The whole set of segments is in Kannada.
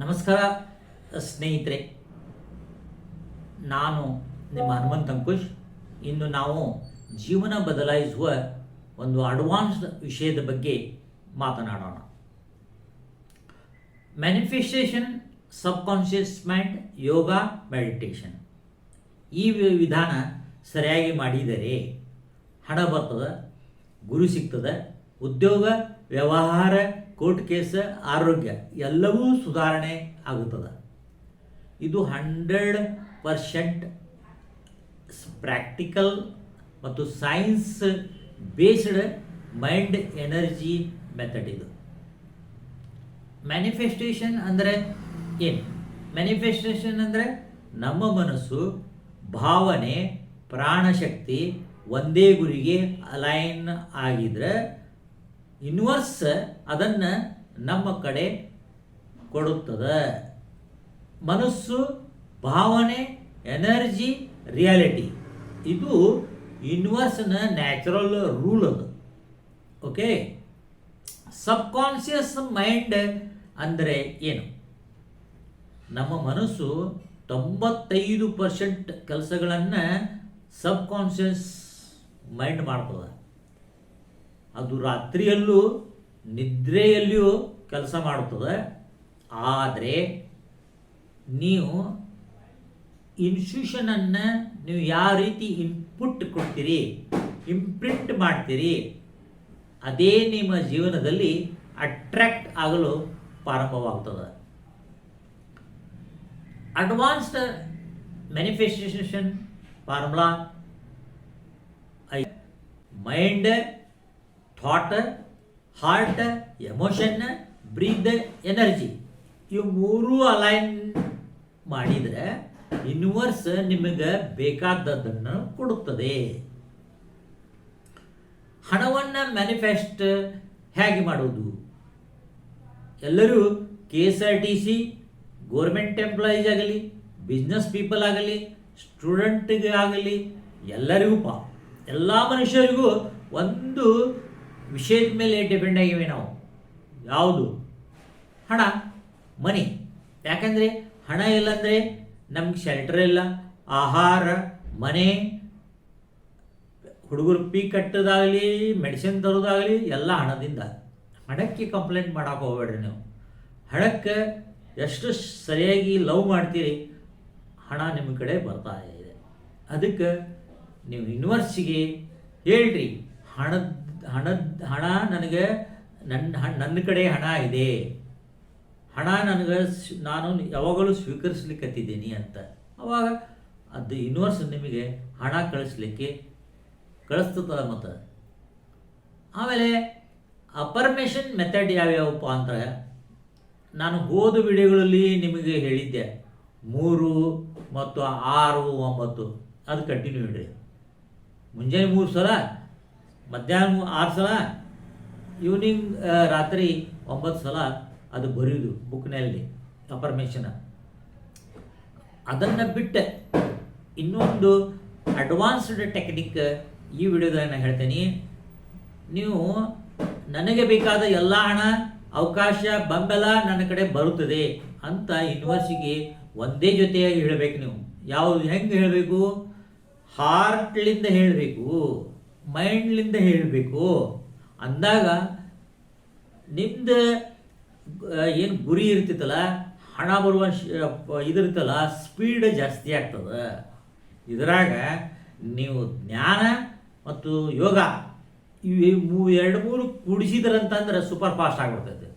ನಮಸ್ಕಾರ, ಸ್ನೇಹಿತರೆ. ನಾನು ನಿಮ್ಮ ಹನುಮಂತ್ ಅಂಕುಶ್. ಇಂದು ನಾವು ಜೀವನ ಬದಲಾಯಿಸುವ ಒಂದು ಅಡ್ವಾನ್ಸ್ಡ್ ವಿಷಯದ ಬಗ್ಗೆ ಮಾತನಾಡೋಣ. Manifestation subconscious mind yoga meditation ಈ ವಿಧಾನ ಸರಿಯಾಗಿ ಮಾಡಿದರೆ ಹಣ ಬರ್ತದೆ, ಗುರು ಸಿಗ್ತದೆ, ಉದ್ಯೋಗ, ವ್ಯವಹಾರ ಕೋರ್ಟ್ ಕೇಸ್ ಆರೋಗ್ಯ ಎಲ್ಲವೂ ಸುಧಾರಣೆ ಆಗುತ್ತದೆ. ಇದು ಹಂಡ್ರೆಡ್ ಪರ್ಸೆಂಟ್ ಪ್ರಾಕ್ಟಿಕಲ್ ಮತ್ತು science based mind energy method ಇದು. ಮ್ಯಾನಿಫೆಸ್ಟೇಷನ್ ಅಂದರೆ ಏನು? ಮ್ಯಾನಿಫೆಸ್ಟೇಷನ್ ಅಂದರೆ ನಮ್ಮ ಮನಸ್ಸು, ಭಾವನೆ, ಪ್ರಾಣಶಕ್ತಿ ಒಂದೇ ಗುರಿಗೆ ಅಲೈನ್ ಆಗಿದ್ರೆ ಯೂನಿವರ್ಸ್ ಅದನ್ನು ನಮ್ಮ ಕಡೆ ಕೊಡುತ್ತದೆ. ಮನಸ್ಸು, ಭಾವನೆ ಎನರ್ಜಿ ರಿಯಾಲಿಟಿ ಇದು ಯೂನಿವರ್ಸ್ನ ನ್ಯಾಚುರಲ್ ರೂಲ್ ಅದು. ಓಕೆ ಸಬ್ಕಾನ್ಷಿಯಸ್ ಮೈಂಡ್ ಅಂದರೆ ಏನು? ನಮ್ಮ ಮನಸ್ಸು ತೊಂಬತ್ತೈದು ಪರ್ಸೆಂಟ್ ಕೆಲಸಗಳನ್ನು ಸಬ್ಕಾನ್ಷಿಯಸ್ ಮೈಂಡ್ ಮಾಡ್ತದೆ. ಅದು ರಾತ್ರಿಯಲ್ಲೂ ನಿದ್ರೆಯಲ್ಲಿಯೂ ಕೆಲಸ ಮಾಡುತ್ತದೆ. ಆದರೆ ನೀವು ಇನ್ಸ್ಟಿಟ್ಯೂಷನನ್ನು ನೀವು ಯಾವ ರೀತಿ ಇನ್ಪುಟ್ ಕೊಡ್ತೀರಿ ಇಂಪ್ರಿಂಟ್ ಮಾಡ್ತೀರಿ, ಅದೇ ನಿಮ್ಮ ಜೀವನದಲ್ಲಿ ಅಟ್ರಾಕ್ಟ್ ಆಗಲು ಪ್ರಾರಂಭವಾಗ್ತದೆ. Advanced manifestation formula I mind thought heart emotion breath energy ಇವು ಮೂರೂ ಅಲೈನ್ ಮಾಡಿದರೆ ಯೂನಿವರ್ಸ್ ನಿಮಗೆ ಬೇಕಾದದ್ದನ್ನು ಕೊಡುತ್ತದೆ. ಹಣವನ್ನು ಮ್ಯಾನಿಫೆಸ್ಟ್ ಹೇಗೆ ಮಾಡುವುದು? ಎಲ್ಲರೂ K S R T C government employees ಆಗಲಿ ಬಿಸ್ನೆಸ್ ಪೀಪಲ್ ಆಗಲಿ ಸ್ಟೂಡೆಂಟ್ಗೆ ಆಗಲಿ, ಎಲ್ಲರಿಗೂ ಪಾ ಎಲ್ಲ ಮನುಷ್ಯರಿಗೂ ಒಂದು ವಿಷಯದ ಮೇಲೆ ಡಿಪೆಂಡ್ ಆಗಿವೆ ನಾವು. ಯಾವುದು? ಹಣ ಮನಿ ಯಾಕಂದರೆ ಹಣ ಇಲ್ಲಂದರೆ ನಮ್ಗೆ ಶೆಲ್ಟರ್ ಇಲ್ಲ, ಆಹಾರ, ಮನೆ, ಹುಡುಗರು ಪೀ ಕಟ್ಟೋದಾಗಲಿ ಮೆಡಿಸಿನ್ ತರೋದಾಗಲಿ ಎಲ್ಲ ಹಣದಿಂದ. ಹಣಕ್ಕೆ ಕಂಪ್ಲೇಂಟ್ ಮಾಡೋಕೆ ಹೋಗ್ಬೇಡ್ರಿ ನೀವು. ಹಣಕ್ಕೆ ಎಷ್ಟು ಸರಿಯಾಗಿ ಲವ್ ಮಾಡ್ತೀರಿ, ಹಣ ನಿಮ್ಮ ಕಡೆ ಬರ್ತಾ ಇದೆ. ಅದಕ್ಕೆ ನೀವು ಯೂನಿವರ್ಸಿಗೆ ಹೇಳ್ರಿ, ಹಣದ ಹಣದ ಹಣ ನನಗೆ ನನ್ನ ನನ್ನ ಕಡೆ ಹಣ ಇದೆ. ಹಣ ನನಗೆ ನಾನು ಯಾವಾಗಲೂ ಸ್ವೀಕರಿಸ್ಲಿಕ್ಕತ್ತಿದ್ದೀನಿ ಅಂತ. ಅವಾಗ ಅದು ಯೂನಿವರ್ಸ್ ನಿಮಗೆ ಹಣ ಕಳಿಸ್ಲಿಕ್ಕೆ ಕಳಿಸ್ತದ ಮತ್ತು. ಆಮೇಲೆ ಅಪರ್ಮೇಷನ್ ಮೆಥಡ್ ಯಾವ್ಯಾವಪ್ಪ ಅಂದ್ರೆ ನಾನು ಹೋದ ವಿಡಿಯೋಗಳಲ್ಲಿ ನಿಮಗೆ ಹೇಳಿದ್ದೆ. ಮೂರು ಮತ್ತು ಆರು ಒಂಬತ್ತು. ಅದು ಕಂಟಿನ್ಯೂ ಇಡ್ರಿ. ಮುಂಜಾನೆ ಮೂರು ಸಲ ಮಧ್ಯಾಹ್ನ ಆರು ಸಲ ಈವ್ನಿಂಗ್ ರಾತ್ರಿ ಒಂಬತ್ತು ಸಲ ಅದು ಬರೆಯೋದು ಬುಕ್ನಲ್ಲಿ ಅಫರ್ಮೇಷನ್ ಅದನ್ನು ಬಿಟ್ಟು. ಇನ್ನೊಂದು ಅಡ್ವಾನ್ಸ್ಡ್ ಟೆಕ್ನಿಕ್ ಈ ವಿಡಿಯೋದಲ್ಲಿ ನಾನು ಹೇಳ್ತೀನಿ. ನೀವು ನನಗೆ ಬೇಕಾದ ಎಲ್ಲ ಹಣ, ಅವಕಾಶ, ಬಂಬೆಲ ನನ್ನ ಕಡೆ ಬರುತ್ತದೆ ಅಂತ ಯೂನಿವರ್ಸಿಗೆ ಒಂದೇ ಜೊತೆಯಾಗಿ ಹೇಳಬೇಕು ನೀವು. ಯಾವುದು ಹೆಂಗೆ ಹೇಳಬೇಕು? ಹಾರ್ಟ್ಲಿಂದ ಹೇಳಬೇಕು. ಮೈಂಡ್ಲಿಂದ ಹೇಳಬೇಕು. ಅಂದಾಗ ನಿಮ್ದು ಏನು ಗುರಿ ಇರ್ತಿತ್ತಲ್ಲ, ಹಣ ಬರುವ ಇದಿರ್ತಲ್ಲ ಸ್ಪೀಡ್ ಜಾಸ್ತಿ ಆಗ್ತದೆ. ಇದರಾಗ ನೀವು ಜ್ಞಾನ ಮತ್ತು ಯೋಗ ಇವು ಎರಡು ಮೂರು ಕೂಡಿಸಿದ್ರಂತಂದ್ರೆ ಸೂಪರ್ ಫಾಸ್ಟ್ ಆಗ್ಬಿಡ್ತೈತೆ.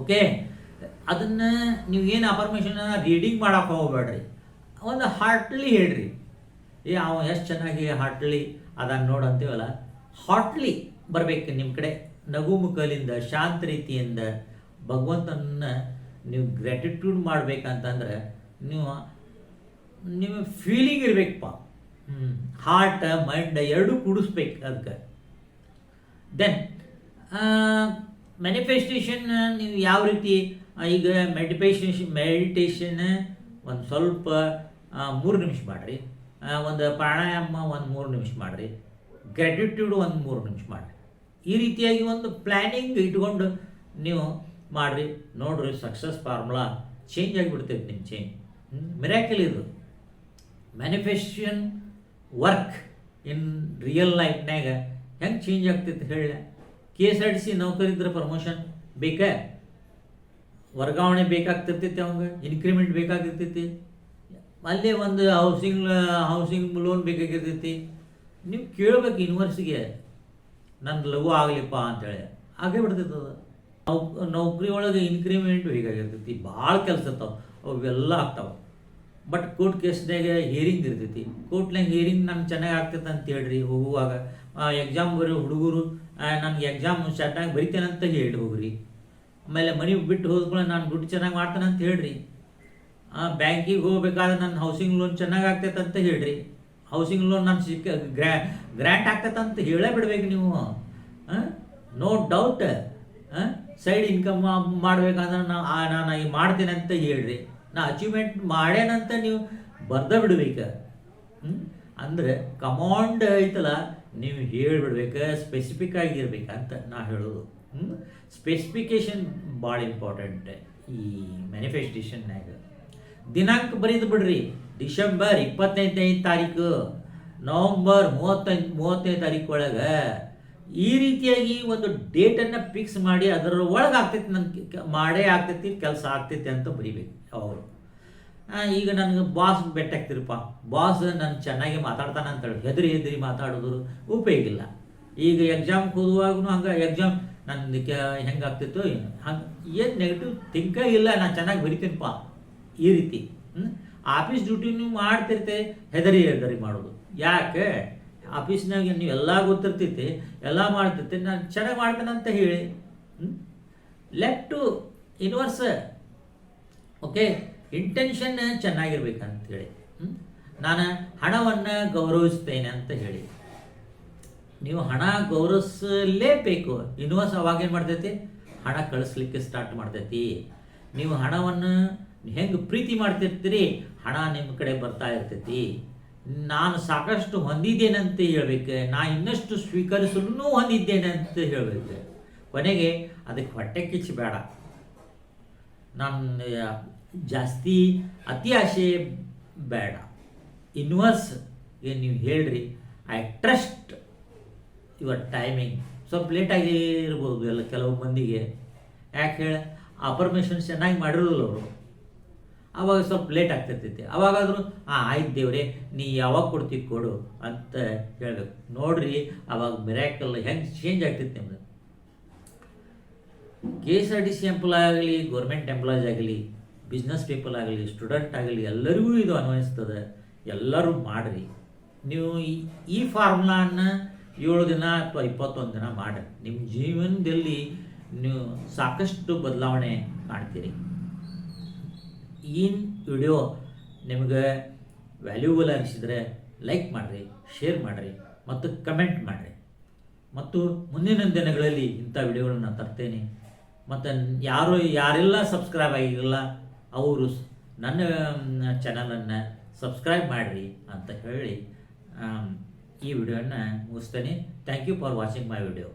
ಓಕೆ ಅದನ್ನು ನೀವು ಏನು ಅಫರ್ಮೇಷನ್ ರೀಡಿಂಗ್ ಮಾಡೋಕೆ ಹೋಗ್ಬೇಡ್ರಿ. ಒಂದು ಹಾರ್ಟ್ಲಿ ಹೇಳ್ರಿ. ಏ, ಅವ ಎಷ್ಟು ಚೆನ್ನಾಗಿ ಹಾಟ್ಲಿ ಅದನ್ನು ನೋಡು ಅಂತೀವಲ್ಲ? ಹಾಟ್ಲಿ ಬರಬೇಕು ನಿಮ್ಮ ಕಡೆ. ನಗು ಮುಖಲಿಂದ, ಶಾಂತ ರೀತಿಯಿಂದ ಭಗವಂತನನ್ನ ನೀವು ಗ್ರ್ಯಾಟಿಟ್ಯೂಡ್ ಮಾಡ್ಬೇಕಂತಂದ್ರೆ ನೀವು, ನಿಮ್ಮ ಫೀಲಿಂಗ್ ಇರಬೇಕಪ್ಪ. ಹ್ಞೂ ಹಾರ್ಟ್ ಮೈಂಡ್ ಎರಡೂ ಕೂಡಿಸ್ಬೇಕು ಅದಕ್ಕೆ ದೆನ್ ಮ್ಯಾನಿಫೆಸ್ಟೇಷನ್ ನೀವು ಯಾವ ರೀತಿ ಈಗ ಮೆಡಿಟೇಷನ್ ಮೆಡಿಟೇಷನ್ ಒಂದು ಸ್ವಲ್ಪ ಮೂರು ನಿಮಿಷ ಮಾಡಿರಿ. ಒಂದು ಪ್ರಾಣಾಯಾಮ ಒಂದು ಮೂರು ನಿಮಿಷ ಮಾಡಿರಿ. ಗ್ರ್ಯಾಟಿಟ್ಯೂಡ್ ಒಂದು ಮೂರು ನಿಮಿಷ ಮಾಡಿರಿ. ಈ ರೀತಿಯಾಗಿ ಒಂದು ಪ್ಲ್ಯಾನಿಂಗ್ ಇಟ್ಕೊಂಡು ನೀವು ಮಾಡಿರಿ. ನೋಡಿರಿ ಸಕ್ಸಸ್ ಫಾರ್ಮುಲಾ ಚೇಂಜ್ ಆಗಿಬಿಡ್ತೈತೆ ನಿಮ್ಮ ಚೇಂಜ್ ಮಿರಾಕಲ್ ಇದು. ಮ್ಯಾನಿಫೆಸ್ಟೇಷನ್ ವರ್ಕ್ ಇನ್ ರಿಯಲ್ ಲೈಫ್ನಾಗ ಹೆಂಗೆ ಚೇಂಜ್ ಆಗ್ತೈತೆ ಹೇಳ. K S R T C ನೌಕರಿದ್ರೆ promotion ಬೇಕಾ? ವರ್ಗಾವಣೆ ಬೇಕಾಗ್ತಿರ್ತೈತಿ ಅವಂಗೆ? ಇನ್ಕ್ರಿಮೆಂಟ್ ಬೇಕಾಗಿರ್ತೈತಿ ಅಲ್ಲೇ ಒಂದು ಹೌಸಿಂಗ್ ಹೌಸಿಂಗ್ ಲೋನ್ ಬೇಕಾಗಿರ್ತೈತಿ. ನೀವು ಕೇಳಬೇಕು ಯೂನಿವರ್ಸಿಗೆ ನಂದು ಲಘು ಆಗಲಿಪ್ಪ ಅಂತೇಳಿ. ಆಗೇ ಬಿಡ್ತೈತೆ ಅದು. ನೌಕರಿ ಒಳಗೆ ಇನ್ಕ್ರಿಮೆಂಟ್ ಬೇಕಾಗಿರ್ತೈತಿ. ಭಾಳ ಕೆಲಸ ಇರ್ತಾವೆ ಅವೆಲ್ಲ ಆಗ್ತಾವೆ. ಬಟ್ ಕೋರ್ಟ್ ಕೇಸ್ನಾಗೆ ಹಿಯರಿಂಗ್ ಇರ್ತೈತಿ. ಕೋರ್ಟ್ನಾಗ ಹಿಯರಿಂಗ್ ನಂಗೆ ಚೆನ್ನಾಗಿ ಆಗ್ತೈತೆ ಅಂತ ಹೇಳ್ರಿ ಹೋಗುವಾಗ. ಎಕ್ಸಾಮ್ ಬರೋ ಹುಡುಗರು ನನಗೆ ಎಕ್ಸಾಮ್ ಚೆನ್ನಾಗಿ ಬರಿತೇನೆ ಅಂತ ಹೇಳಿ ಹೋಗ್ರಿ. ಆಮೇಲೆ ಮನೆ ಬಿಟ್ಟು ಹೋದ್ಕೊಳ್ಳೆ ನಾನು ದುಡ್ಡು ಚೆನ್ನಾಗಿ ಮಾಡ್ತೇನೆ ಅಂತ ಹೇಳ್ರಿ. ಬ್ಯಾಂಕಿಗೆ ಹೋಗ್ಬೇಕಾದ್ರೆ ನನ್ನ ಹೌಸಿಂಗ್ ಲೋನ್ ಚೆನ್ನಾಗಿ ಆಗ್ತೈತೆ ಅಂತ ಹೇಳ್ರಿ. ಹೌಸಿಂಗ್ ಲೋನ್ ನಾನು ಸಿಕ್ಕ ಗ್ರ್ಯಾ ಗ್ರ್ಯಾಂಟ್ ಆಗ್ತೈತೆ ಅಂತ ಹೇಳೇ ಬಿಡ್ಬೇಕು ನೀವು. ನೋ ಡೌಟ್ ಸೈಡ್ ಇನ್ಕಮ್ ಮಾಡ್ಬೇಕಂದ್ರೆ ನಾ ನಾನು ಈಗ ಮಾಡ್ತೇನೆ ಅಂತ ಹೇಳ್ರಿ. ನಾ ಅಚೀವ್ಮೆಂಟ್ ಮಾಡೇನಂತ ನೀವು ಬರ್ದ ಬಿಡ್ಬೇಕು. ಅಂದ್ರೆ ಕಮಾಂಡ್ ಐತಲ್ಲ, ನೀವು ಹೇಳಿಬಿಡ್ಬೇಕು ಸ್ಪೆಸಿಫಿಕ್ ಆಗಿರ್ಬೇಕಂತ ನಾ ಹೇಳೋದು. ಸ್ಪೆಸಿಫಿಕೇಶನ್ ಭಾಳ ಇಂಪಾರ್ಟೆಂಟ್ ಈ ಮ್ಯಾನಿಫೆಸ್ಟೇಷನ್ನಾಗ ದಿನಾಂಕ ಬರೀದು ಬಿಡ್ರಿ. ಡಿಸೆಂಬರ್ ಇಪ್ಪತ್ತೈದನೇ ತಾರೀಕು, ನವಂಬರ್ ಮೂವತ್ತೈದು ಮೂವತ್ತನೇ ತಾರೀಕು ಒಳಗೆ ಈ ರೀತಿಯಾಗಿ ಒಂದು ಡೇಟನ್ನು ಫಿಕ್ಸ್ ಮಾಡಿ ಅದರ ಒಳಗೆ ಆಗ್ತೈತಿ ನನ್ನ ಮಾಡೇ ಆಗ್ತೈತಿ, ಕೆಲಸ ಆಗ್ತೈತಿ ಅಂತ ಬರಿಬೇಕು ಅವರು. ಈಗ ನನಗೆ ಬಾಸ್ ಬೆಟ್ಟಾಗ್ತಿರಪ್ಪ ಬಾಸ್ ನಾನು ಚೆನ್ನಾಗಿ ಮಾತಾಡ್ತಾನೆ ಅಂತೇಳಿ ಹೆದರಿ ಹೆದರಿ ಮಾತಾಡೋದು ಉಪಯೋಗ ಇಲ್ಲ. ಈಗ ಎಕ್ಸಾಮ್ ಕೂದುವಾಗೂ ಹಂಗೆ ಎಕ್ಸಾಮ್ ನನ್ನ ಹೆಂಗೆ ಆಗ್ತಿತ್ತು ಏನು, ಹಂಗೆ ಏನು ನೆಗೆಟಿವ್ ಥಿಂಕ ಇಲ್ಲ, ನಾನು ಚೆನ್ನಾಗಿ ಬರಿತೀನಪ್ಪ ಈ ರೀತಿ ಆಫೀಸ್ ಡ್ಯೂಟಿ ನೀವು ಮಾಡ್ತಿರ್ತೆ, ಹೆದರಿ ಹೆದರಿ ಮಾಡೋದು. ಯಾಕೆ? ಆಫೀಸ್ನಾಗ ನೀವು ಎಲ್ಲ ಗೊತ್ತಿರ್ತೈತಿ ಎಲ್ಲ ಮಾಡ್ತಿರ್ತೀರಿ ನಾನು ಚೆನ್ನಾಗಿ ಮಾಡ್ತೇನೆ ಅಂತ ಹೇಳಿ left to inverse okay intention ಚೆನ್ನಾಗಿರ್ಬೇಕಂತೇಳಿ ನಾನು ಹಣವನ್ನು ಗೌರವಿಸ್ತೇನೆ ಅಂತ ಹೇಳಿ. ನೀವು ಹಣ ಗೌರವಿಸಲೇಬೇಕು. ಇನ್ವರ್ಸ್ ಅವಾಗ ಏನು ಮಾಡ್ತೈತಿ? ಹಣ ಕಳಿಸ್ಲಿಕ್ಕೆ ಸ್ಟಾರ್ಟ್ ಮಾಡ್ತೈತಿ. ನೀವು ಹಣವನ್ನು ಹೆಂಗೆ ಪ್ರೀತಿ ಮಾಡ್ತಿರ್ತೀರಿ? ಹಣ ನಿಮ್ಮ ಕಡೆ ಬರ್ತಾ ಇರ್ತೈತಿ. ನಾನು ಸಾಕಷ್ಟು ಹೊಂದಿದ್ದೇನಂತ ಹೇಳ್ಬೇಕು. ನಾ ಇನ್ನಷ್ಟು ಸ್ವೀಕರಿಸಲು ಹೊಂದಿದ್ದೇನೆ ಅಂತ ಹೇಳ್ಬೇಕು. ಕೊನೆಗೆ ಅದಕ್ಕೆ ಹೊಟ್ಟೆ ಕಿಚ್ಚು ಬೇಡ. ನಾನು ಜಾಸ್ತಿ ಅತಿ ಆಸೆ ಬೇಡ. ಇನ್ವರ್ಸ್ ಏನು ನೀವು ಹೇಳ್ರಿ, ಐ ಟ್ರಸ್ಟ್ ಯುವರ್ ಟೈಮಿಂಗ್. ಸ್ವಲ್ಪ ಲೇಟಾಗಿ ಇರ್ಬೋದು ಎಲ್ಲ ಕೆಲವು ಮಂದಿಗೆ. ಯಾಕೆ ಹೇಳಿ ಆಪರ್ಮೇಷನ್ ಚೆನ್ನಾಗಿ ಮಾಡಿರಲ್ಲ ಅವರು. ಆವಾಗ ಸ್ವಲ್ಪ ಲೇಟ್ ಆಗ್ತಿರ್ತೈತಿ ಅವಾಗಾದರೂ, ಆ, ಆಯ್ತು ದೇವ್ರೆ, ನೀ ಯಾವಾಗ ಕೊಡ್ತೀವಿ ಕೊಡು ಅಂತ ಹೇಳ್ಬೇಕು. ನೋಡ್ರಿ, ಅವಾಗ ಮಿರಾಕಲ್ ಹೆಂಗೆ ಚೇಂಜ್ ಆಗ್ತೈತಿ ನಿಮ್ದು. K S R T C employee ಆಗಲಿ ಗೌರ್ಮೆಂಟ್ ಎಂಪ್ಲಾಯ್ಸ್ ಆಗಲಿ ಬಿಸ್ನೆಸ್ ಪೀಪಲ್ ಆಗಲಿ ಸ್ಟೂಡೆಂಟ್ ಆಗಲಿ, ಎಲ್ಲರಿಗೂ ಇದು ಅನ್ವಯಿಸ್ತದೆ. ಎಲ್ಲರೂ ಮಾಡಿರಿ. ನೀವು ಈ- ಫಾರ್ಮುಲಾನ ಏಳು ದಿನ ಅಥವಾ ಇಪ್ಪತ್ತೊಂದು ದಿನ ಮಾಡಿ. ನಿಮ್ಮ ಜೀವನದಲ್ಲಿ ನೀವು ಸಾಕಷ್ಟು ಬದಲಾವಣೆ ಕಾಣ್ತೀರಿ. ಈ ವಿಡಿಯೋ ನಿಮಗೆ ವ್ಯಾಲ್ಯೂಬಲ್ ಅನಿಸಿದರೆ ಲೈಕ್ ಮಾಡಿರಿ ಶೇರ್ ಮಾಡಿರಿ ಮತ್ತು ಕಮೆಂಟ್ ಮಾಡಿರಿ. ಮತ್ತು ಮುಂದಿನ ದಿನಗಳಲ್ಲಿ ಇಂಥ ವಿಡಿಯೋಗಳನ್ನು ತರ್ತೇನೆ. ಮತ್ತು ಯಾರು, ಯಾರೆಲ್ಲ ಸಬ್ಸ್ಕ್ರೈಬ್ ಆಗಿರಲ್ಲ ಅವರು ನನ್ನ ಚಾನಲನ್ನು ಸಬ್ಸ್ಕ್ರೈಬ್ ಮಾಡಿರಿ ಅಂತ ಹೇಳಿ ಈ ವಿಡಿಯೋನ ಮುಗಿಸ್ತೇನೆ. Thank you for watching my video